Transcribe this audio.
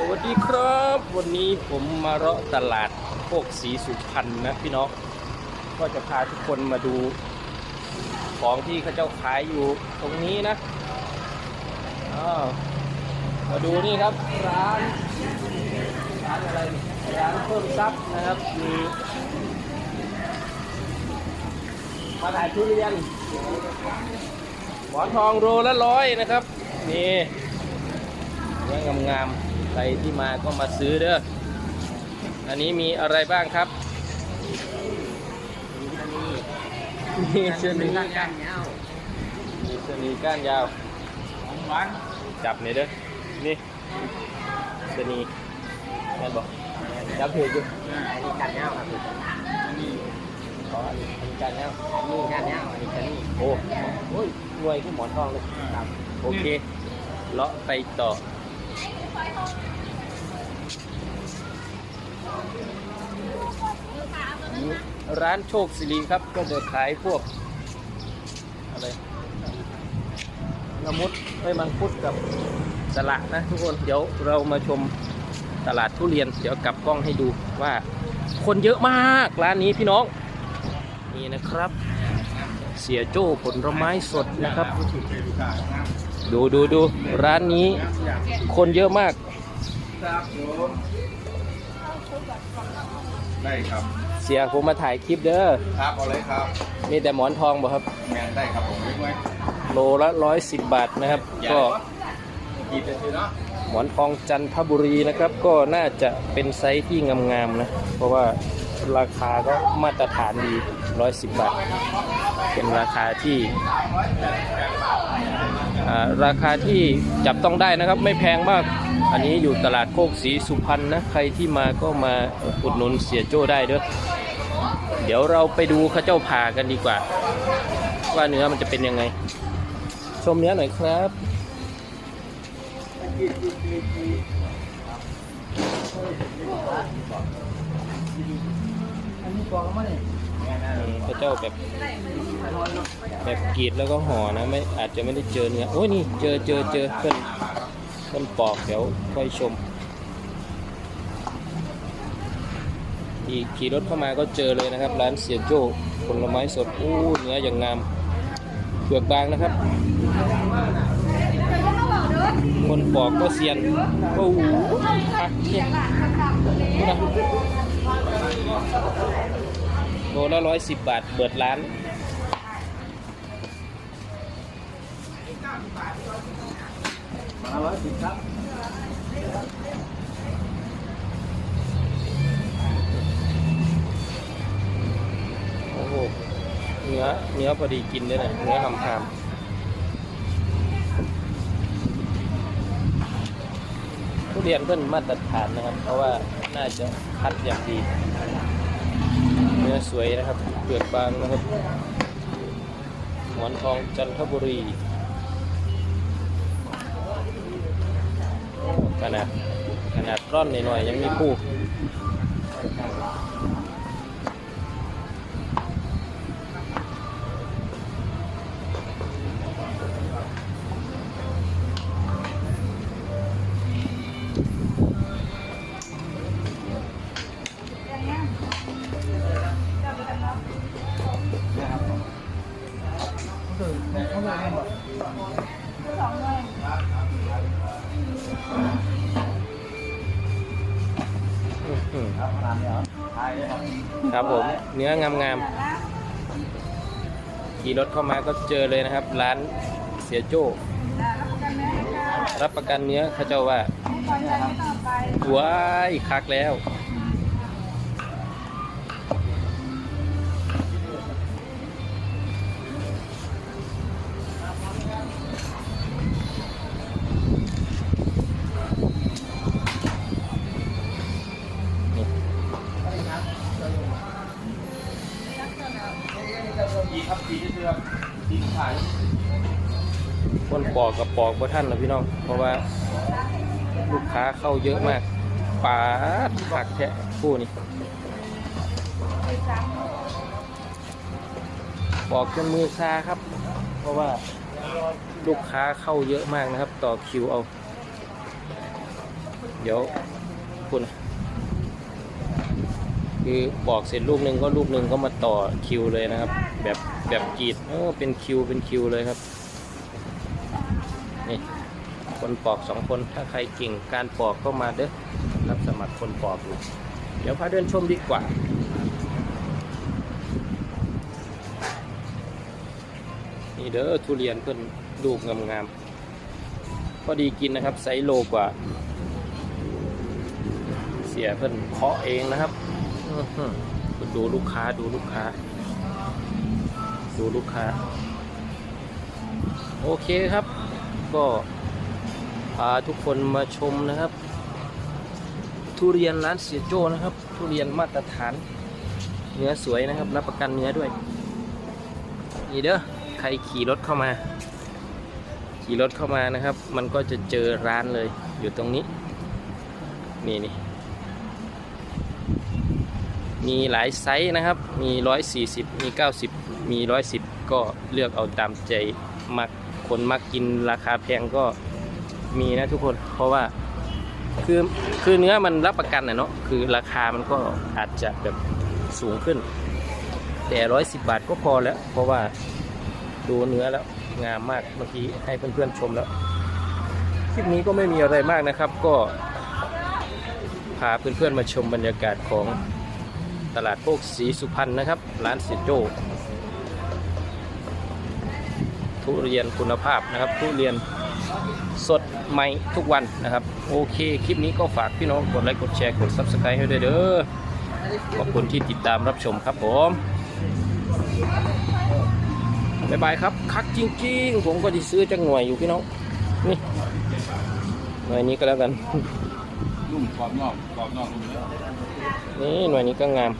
สวัสดีครับ วันนี้ผมมาเลาะตลาดโคกศรีสุพรรณนะพี่น้องก็จะพาทุกคนมาดู ของที่เขาเจ้าขายอยู่ตรงนี้นะมาดูนี่ครับร้านร้านอะไรร้านเพิ่มทรัพย์นะครับมีมาถ่ายทุเรียนหมอนทองโรละร้อยนะครับนี่เนื้องามๆ ใครที่มาก็มาซื้อเด้อ อันนี้มีอะไรบ้างครับมีเชนีก้านยาวมีเชนีก้านยาวของหวานจับนี่เด้อ นี่เชนีแม่นบอกจับถืออยู่อันนี้ก้านยาวครับนี่ขออันนี้อันนี้ก้านยาวนี่ก้านยาวอันนี้จะนี่โอ้โอ้ยรวยขึ้นหมอนทองเลยครับโอเคเลาะไปต่อ ร้านโชคสิริครับ ก็จะขายพวก อะไรละมุดไม่มังคุดกับสละนะทุกคนเดี๋ยวเรามาชมตลาดทุเรียน เดี๋ยวกลับกล้องให้ดูว่า คนเยอะมากร้านนี้พี่น้อง นี่นะครับ เสียโจ้ผลไม้สดนะครับ ดูดูดูร้านนี้คนเยอะมาก ครับผมได้ครับ เสียผมมาถ่ายคลิปเด้อ ครับเอาเลยครับ มีแต่หมอนทองบ่ครับแมนได้ครับผมเล็กน้อยโลละร้อยสิบบาทนะครับ ก็หยิบไปสิเนาะหมอนทองจันทบุรีนะครับ ก็น่าจะเป็นไซส์ที่งามๆนะ เพราะว่าราคาก็มาตรฐานดีร้อยสิบบาท เป็นราคาที่อ่า ราคาที่จับต้องได้นะครับไม่แพงมาก อันนี้อยู่ตลาดโคกศรีสุพรรณนะใครที่มาก็มาอุดหนุนเสียโจ้ได้เด้อเดี๋ยวเราไปดูข้าเจ้าผ่ากันดีกว่า ว่าเนื้อมันจะเป็นยังไง ชมเนื้อหน่อยครับ อันนี้กองมาเนี่ยพระเจ้าแบบแบบกรีดแล้วก็ห่อนะไม่อาจจะไม่ได้เจอเนื้อโอ้ยนี่เจอเจอเจอเพื่อนเพื่อนปอกเดี๋ยวค่อยชมอีกขี่รถเข้ามาก็เจอเลยนะครับ ร้านเสียโจ้ผลไม้สดอู้เนื้ออย่างงามเปลือกบางนะครับ คนปอกก็เซียนโอ้โหคักเนี่ยนะ โลละร้อยสิบบาทเปิดร้าน มาร้อยสิบครับโอ้โหเนื้อเนื้อพอดีกินด้วยนะเนื้อหำหามทุเรียนเพิ่นมาตรฐานนะครับ เพราะว่า น่าจะคัดอย่างดีเนื้อสวยนะครับเปลือกบางนะครับหมอนทองจันทบุรีขนาดขนาดร่อนหน่อยๆยังมีคู่ ครับผม เนื้องามๆขี่รถเข้ามาก็เจอเลยนะครับ ร้านเสียโจ้รับประกันเนื้อเขาเจ้าว่าว้ายคักแล้ว คนปอกกับปอกบ่ท่านนะพี่น้อง เพราะว่าลูกค้าเข้าเยอะมากปาดผักแทะคู่นี่ปอกจนมือชาครับ เพราะว่าลูกค้าเข้าเยอะมากนะครับ ต่อคิวเอา เดี๋ยวคุณคือบอกเสร็จลูกหนึ่งก็ลูกหนึ่งก็มาต่อคิวเลยนะครับ แบบแบบกรีดโอ้เป็นคิวเป็นคิวเลยครับ นี่คนปอกสองคนถ้าใครเก่งการปอกก็มาเด้อรับสมัครคนปอกอยู่เดี๋ยวพาเดินชมดีกว่านี่เด้อทุเรียนเพิ่นลูกงามๆพอดีกินนะครับไซโลกว่า เสียเพิ่นเคาะเองนะครับดูลูกค้าดูลูกค้า ดูลูกค้า โอเคครับ ก็พาทุกคนมาชมนะครับ ทุเรียนร้านเสียโจ้นะครับ ทุเรียนมาตรฐาน เนื้อสวยนะครับ รับประกันเนื้อด้วย นี่เด้อใครขี่รถเข้ามา ขี่รถเข้ามานะครับ มันก็จะเจอร้านเลยอยู่ตรงนี้ นี่นี่มีหลายไซส์นะครับ มี 140 มี 90 มี 110 ก็เลือกเอาตามใจมัก คนมักกินราคาแพงก็มีนะทุกคน เพราะว่าคือคือเนื้อมันรับประกันนะเนาะคือราคามันก็อาจจะแบบสูงขึ้น แต่110บาทก็พอแล้ว เพราะว่าดูเนื้อแล้วงามมากเมื่อกี้ให้เพื่อนๆชมแล้วคลิปนี้ก็ไม่มีอะไรมากนะครับ ก็พาเพื่อนๆมาชมบรรยากาศของตลาดโคกศรีสุพรรณนะครับ ร้านเสียโจ ทุเรียนคุณภาพนะครับ ทุเรียนสดใหม่ทุกวันนะครับ โอเค คลิปนี้ก็ฝากพี่น้องกดไลค์กดแชร์กด Subscribe ให้ด้วยเด้อขอบคุณที่ติดตามรับชมครับผมบายบายครับ คักจริงๆ ผมก็จะซื้อจักหน่วยอยู่พี่น้อง นี่หน่วยนี้ก็แล้วกันนุ่มกรอบนอกกรอบนอกนุ่มเนื้อนี่หน่วยนี้ก็งาม